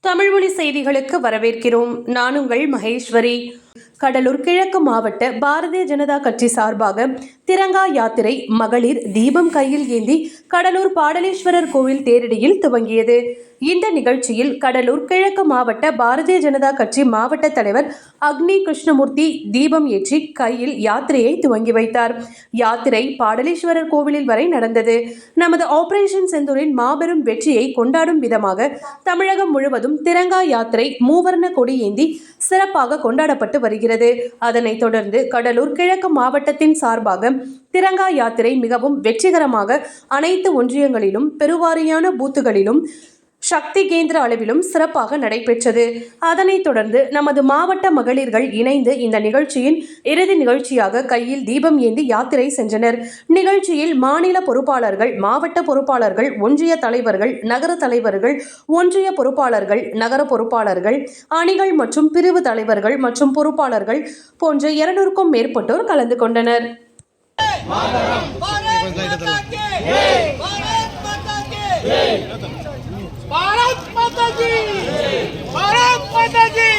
தமிழ்மொழி செய்திகளுக்கு வரவேற்கிறோம். நான் உங்கள் மகேஸ்வரி. கடலூர் கிழக்கு மாவட்ட பாரதிய ஜனதா கட்சி சார்பாக திரங்கா யாத்திரை மகளிர் தீபம் கையில் ஏந்தி கடலூர் பாடலேஸ்வரர் கோவில் தேரடியில் துவங்கியது. இந்த நிகழ்ச்சியில் கடலூர் கிழக்கு மாவட்ட பாரதிய ஜனதா கட்சி மாவட்ட தலைவர் அக்னி கிருஷ்ணமூர்த்தி தீபம் ஏற்றி கையில் யாத்திரையை துவங்கி வைத்தார். யாத்திரை பாடலேஸ்வரர் கோவிலில் வரை நடந்தது. நமது ஆபரேஷன் செந்தூரின் மாபெரும் வெற்றியை கொண்டாடும் விதமாக தமிழகம் முழுவதும் திரங்கா யாத்திரை மூவர்ண கொடி ஏந்தி சிறப்பாக கொண்டாடப்பட்டு வருகிறது. அதனைத் தொடர்ந்து கடலூர் கிழக்கு மாவட்டத்தின் சார்பாக திரங்கா யாத்திரை மிகவும் வெற்றிகரமாக அனைத்து ஒன்றியங்களிலும் பெருவாரியான பூத்துகளிலும் சக்தி கேந்திர அளவிலும் சிறப்பாக நடைபெற்றது அதனைத் தொடர்ந்து நமது மாவட்ட மகளிர்கள் இணைந்து இந்த நிகழ்ச்சியின் இறுதி நிகழ்ச்சியாக கையில் தீபம் ஏந்தி யாத்திரை சென்றனர் நிகழ்ச்சியில் மாநில பொறுப்பாளர்கள் மாவட்ட பொறுப்பாளர்கள் ஒன்றிய தலைவர்கள் நகர தலைவர்கள் ஒன்றிய பொறுப்பாளர்கள் நகர பொறுப்பாளர்கள் அணிகள் மற்றும் பிரிவு தலைவர்கள் மற்றும் பொறுப்பாளர்கள் போன்ற இருநூறுக்கும் மேற்பட்டோர் கலந்து கொண்டனர் பாரத் மாதா கி ஜெய் பாரத் மாதா கி ஜெய் भारत माता की भारत माता की